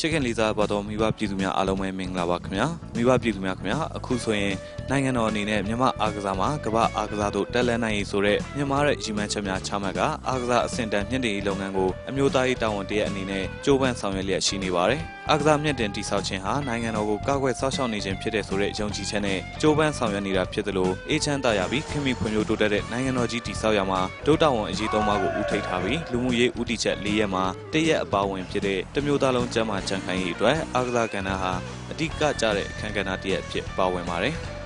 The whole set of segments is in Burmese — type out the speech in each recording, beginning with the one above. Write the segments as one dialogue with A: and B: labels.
A: ချစ်ခင်လေးစားပါတော့မိဘပြည်သူများအားလုံးပဲမင်္ဂလာပါခင်ဗျာမိဘပြည်သူများခင်ဗျာအခုဆိုရင်နိုင်ငံတော်အနေနဲ့မြန်မာအားကစားမှာကမ္ဘာအားကစားတို့တက်လှမ်းနိုင်ရေးဆိုတဲ့မြန်မာရဲ့ရည်မှန်းချက်များချမှတ်ကအားကစားအဆင့်တန်းမြင့်တင်ရေးလုပ်ငန်းကိုအမျိုးသားရေးတာဝန်တရက်အနေနဲ့ကြိုးပမ်းဆောင်ရွက်လျက်ရှိနေပါတယ် အားကစားမြင့်တင်တည်ဆောက်ခြင်းဟာနိုင်ငံတော်ကိုကာကွယ်စောင့်ရှောက်နေခြင်းဖြစ်တဲ့ဆိုတဲ့ယုံကြည်ချက်နဲ့ကြိုးပမ်းဆောင်ရွက်နေတာဖြစ်သလိုအေးချမ်းသာရပြီးခင်မီဖွံ့ဖြိုးတိုးတက်တဲ့နိုင်ငံတော်ကြီးတည်ဆောက်ရမှာဒုတာဝန်အရေးသုံးပါးကိုဦးထိပ်ထားပြီးလူမှုရေးဦးတည်ချက်၄ရက်မှာတရက်အပါဝင်ဖြစ်တဲ့တမျိုးသားလုံးကျန်းမာကြံ့ခိုင်ရေးအတွက်အားကစားကဏ္ဍဟာအဓိကကျတဲ့အခမ်းကဏ္ဍတစ်ရက်အဖြစ်ပါဝင်ပါတယ်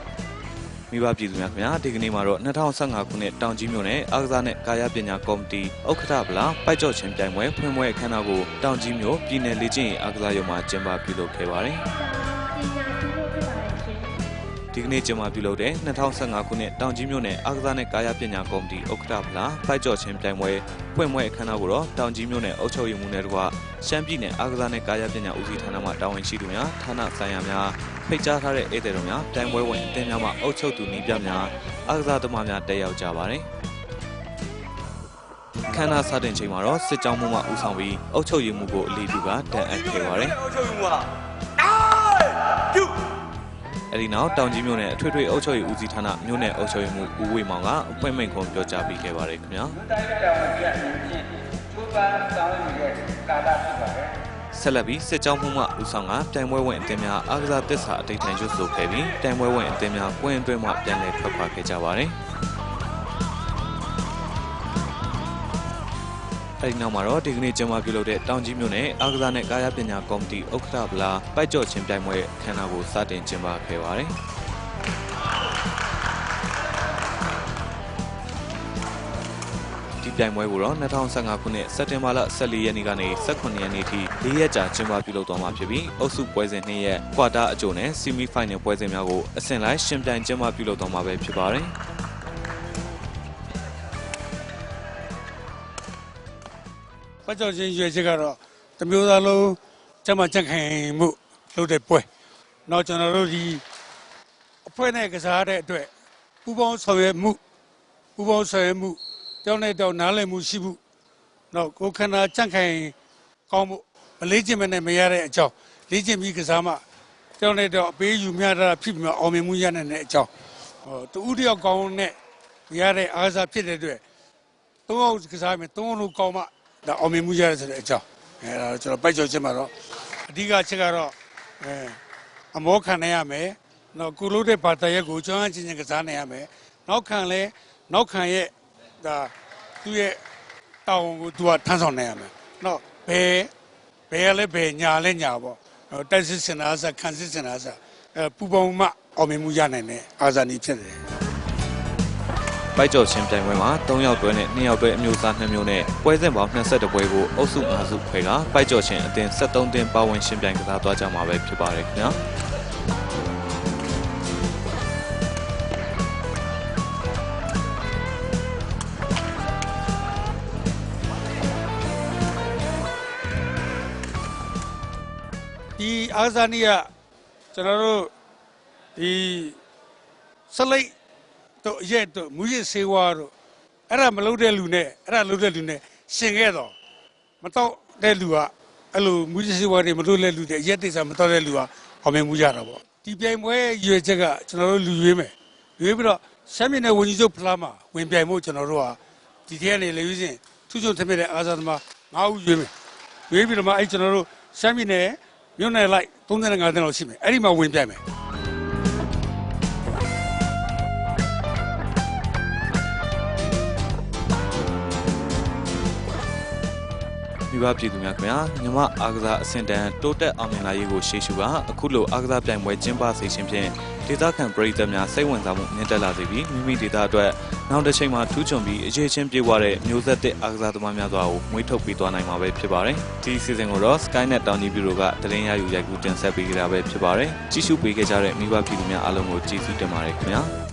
A: မိဘပြည်သူများခင်ဗျာဒီကနေ့မှာတော့2015ခုနှစ်တောင်ကြီးမြို့နယ်အားကစားနဲ့ကာယပညာကော်မတီဥက္ကဋ္ဌဗလာပိုက်ကြော့ချင်းပြိုင်ပွဲဖွင့်ပွဲအခမ်းအနားကိုတောင်ကြီးမြို့ပြည်နယ်လေ့ကျင့်ရေးအားကစားရုံမှာကျင်းပပြုလုပ်ခဲ့ပါတယ် ဒီကနေ့ကျင်းပပြုလုပ်တဲ့2015ခုနှစ်တောင်ကြီးမြို့နယ်အားကစားနဲ့ကာယပညာကော်မတီဥက္ကဋ္ဌဗလာပိုက်ကြော့ချင်းပြိုင်ပွဲဖွင့်ပွဲအခမ်းအနားကိုတော့တောင်ကြီးမြို့နယ်အုပ်ချုပ်ရေးမှူးနဲ့တကွရှမ်းပြည်နယ်အားကစားနဲ့ကာယပညာဦးစီးဌာနမှတာဝန်ရှိသူများဌာနဆိုင်ရာများဖိတ်ကြားထားတဲ့ဧည့်သည်တော်များတိုင်ပွဲဝင်အသင်းများမှအုပ်ချုပ်သူနှီးပြများအားကစားသမားများတက်ရောက်ကြပါတယ်ခန္ဓာစတင်ချိန်မှာတော့စစ်ကြောင်းမှုမှဦးဆောင်ပြီးအုပ်ချုပ်ရေးမှုကိုအလေးပြုကတန်အပ်ခဲ့ပါတယ်
B: အုပ်ချုပ်မှုကအာပြု
A: အဲဒီနောက်တောင်ကြီးမြို့နယ်အထွေထွေအုပ်ချုပ်ရေးဦးစီးဌာနမြို့နယ်အုပ်ချုပ်ရေးမှုဦးဝေမောင်ကအပွင့်မိန့်ခွန်းပြောကြားပေးခဲ့ပါတယ်ခင်ဗျာ
C: တိုင်းတဲ့တော်ကြီးအရင်ချင်းကျိုးပန်းဆောင်ရည်ရဲ့ကာလဖြစ်ပါတယ်
A: ဆက်လက်ပြီးစစ်ကြောင်းမှုမှဦးဆောင်ကပြိုင်ပွဲဝင်အသင်းများအားကစားသစ္စာအတိတ်ထန်ရွတ်ဆိုခဲ့ပြီးပြိုင်ပွဲဝင်အသင်းများကွင်းအတွင်းမှပြန်လည်ထွက်ခွာခဲ့ကြပါတယ် အဲဒီနောက်မှာတော့ဒီကနေ့ကျင်းပပြုလုပ်တဲ့တောင်ကြီးမြို့နယ်အားကစားနဲ့ကာယပညာကော်မတီဥက္ကဋ္ဌဗလာပိုက်ကြော့ချင်းပြိုင်ပွဲအခမ်းအနားကိုစတင်ကျင်းပခဲ့ပါတယ်ဒီပြိုင်ပွဲကိုတော့2015ခုနှစ်စက်တင်ဘာလ14ရက်နေ့ကနေ18ရက်နေ့ထိ၄ရက်ကြာကျင်းပပြုလုပ်သွားမှာဖြစ်ပြီးအုပ်စုပွဲစဉ်2ရက်ကွာတာအကြိုနဲ့ဆီမီဖိုင်နယ်ပွဲစဉ်များကိုအစဉ်လိုက်ရှင်ပြိုင်ကျင်းပပြုလုပ်သွားမှာပဲဖြစ်ပါတယ်
D: ပတ်ကြောင့်ချင်းရွေချက်ကတော့တစ်မျိုးသားလုံးကျမကြက်ခိုင်မှုလုပ်တဲ့ပွဲ။နောက်ကျွန်တော်တို့ဒီအဖွဲ့နဲ့ကစားတဲ့အတွက်ပူပေါင်းဆောင်ရွက်မှုပူပေါင်းဆောင်ရွက်မှုတောင်းနဲ့တောင်းနားလည်မှုရှိမှုနောက်ကိုယ်ခန္ဓာကြက်ခိုင်ကောင်းမှုမလေးကျင့်မနဲ့မရတဲ့အကြောင်းလေးကျင့်ပြီးကစားမှတောင်းနဲ့တောင်းအပေးယူမြတာဖြစ်ပြီးမှအောင်မြင်မှုရနိုင်တဲ့အကြောင်းဟောတူဦးတယောက်ကောင်းနဲ့ရတဲ့အားစားဖြစ်တဲ့အတွက်သုံးအောင်ကစားမယ်သုံးအောင်လို့ကောင်းမှ ဒါအောင်မြင်မှုရတယ်ဆိုတဲ့အကြောင်းအဲဒါကျွန်တော်ပိုက်ကြော်ချက်မှာတော့အဓိကချက်ကတော့အဲအမောခံနိုင်ရမယ်နောက်ကုလို့တဲ့ဘာသာရက်ကိုကျွမ်းချင်းချင်းကစားနိုင်ရမယ်နောက်ခံလဲနောက်ခံရဲ့ဒါသူ့ရဲ့တောင်းကိုသူကထမ်းဆောင်နိုင်ရမယ်နောက်ဘယ်ဘယ်လဲဘယ်ညာလဲညာပေါ့နောက်တိုက်စစ်စင်အားစားခံစစ်စင်အားစားအဲပူပေါင်းမှအောင်မြင်မှုရနိုင်တဲ့အာဇာနည်ဖြစ်တယ်
A: ပိုက်ကြော်ချင်းပြိုင်ပွဲမှာ3ယောက်တွဲနဲ့2ယောက်တွဲအမျိုးအစား2မျိုးနဲ့ပွဲစဉ်ပေါင်း22ပွဲကိုအုပ်စု5စုခွဲကပိုက်ကြော်ချင်းအသင်း73တင်းပါဝင်ရှင်ပြိုင်ကစားသွားကြမှာပဲဖြစ်ပါတယ်ခင်ဗျာ။
D: ဒီအာဇာနီကကျွန်တော်တို့ဒီစလိတ် တို့အရက်တို့မူရစ်ဆေးဝါးတို့အဲ့ဒါမလုပ်တဲ့လူနဲ့အဲ့ဒါလုပ်တဲ့လူနဲ့ရှင်ခဲ့တော့မတော့တဲ့လူကအဲ့လိုမူရစ်ဆေးဝါးတွေမလုပ်တဲ့လူတွေအရက်တိစ္ဆာမတော့တဲ့လူကအောင်မြင်မှုကြတာပေါ့ဒီပြိုင်ပွဲရွေချက်ကကျွန်တော်တို့လူရွေးမယ်ရွေးပြီးတော့ရှမ်းပြည်နယ်ဝန်ကြီးချုပ်ဖလားမှာဝင်ပြိုင်မှုကျွန်တော်တို့ကဒီထဲကနေလေရွေးစဉ်သူ့ချုံထက်မြက်တဲ့အာဇာသမား၅ဦးရွေးမယ်ရွေးပြီးတော့မှအဲ့ကျွန်တော်တို့ရှမ်းပြည်နယ်မြို့နယ်လိုက်35တန်းလောက်ရှိမယ်အဲ့ဒီမှာဝင်ပြိုင်မယ်
A: မိဘပြည်သူများခင်ဗျာမြမအားကစားအဆင့်တန်းတိုးတက်အောင်မြင်လာရေးကိုရှေ့ရှုကအခုလိုအားကစားပြိုင်ပွဲကျင်းပစေခြင်းဖြင့်ဒေသခံပရိသတ်များစိတ်ဝင်စားမှုမြင့်တက်လာစေပြီးမိမိဒေသအတွက်နောက်တစ်ချိန်မှာထူးချွန်ပြီးအရေးချင်းပြေဝတဲ့မျိုးဆက်သစ်အားကစားသမားများစွာကိုမွေးထုတ်ပေးသွားနိုင်မှာပဲဖြစ်ပါတယ်ဒီစီစဉ်ကိုတော့ Skynet တောင်ကြီးဘီရိုကတရင်ရယူရိုက်ကူးတင်ဆက်ပေးကြတာပဲဖြစ်ပါတယ်ကြည့်ရှုပေးခဲ့ကြတဲ့မိဘပြည်သူများအားလုံးကိုကျေးဇူးတင်ပါတယ်ခင်ဗျာ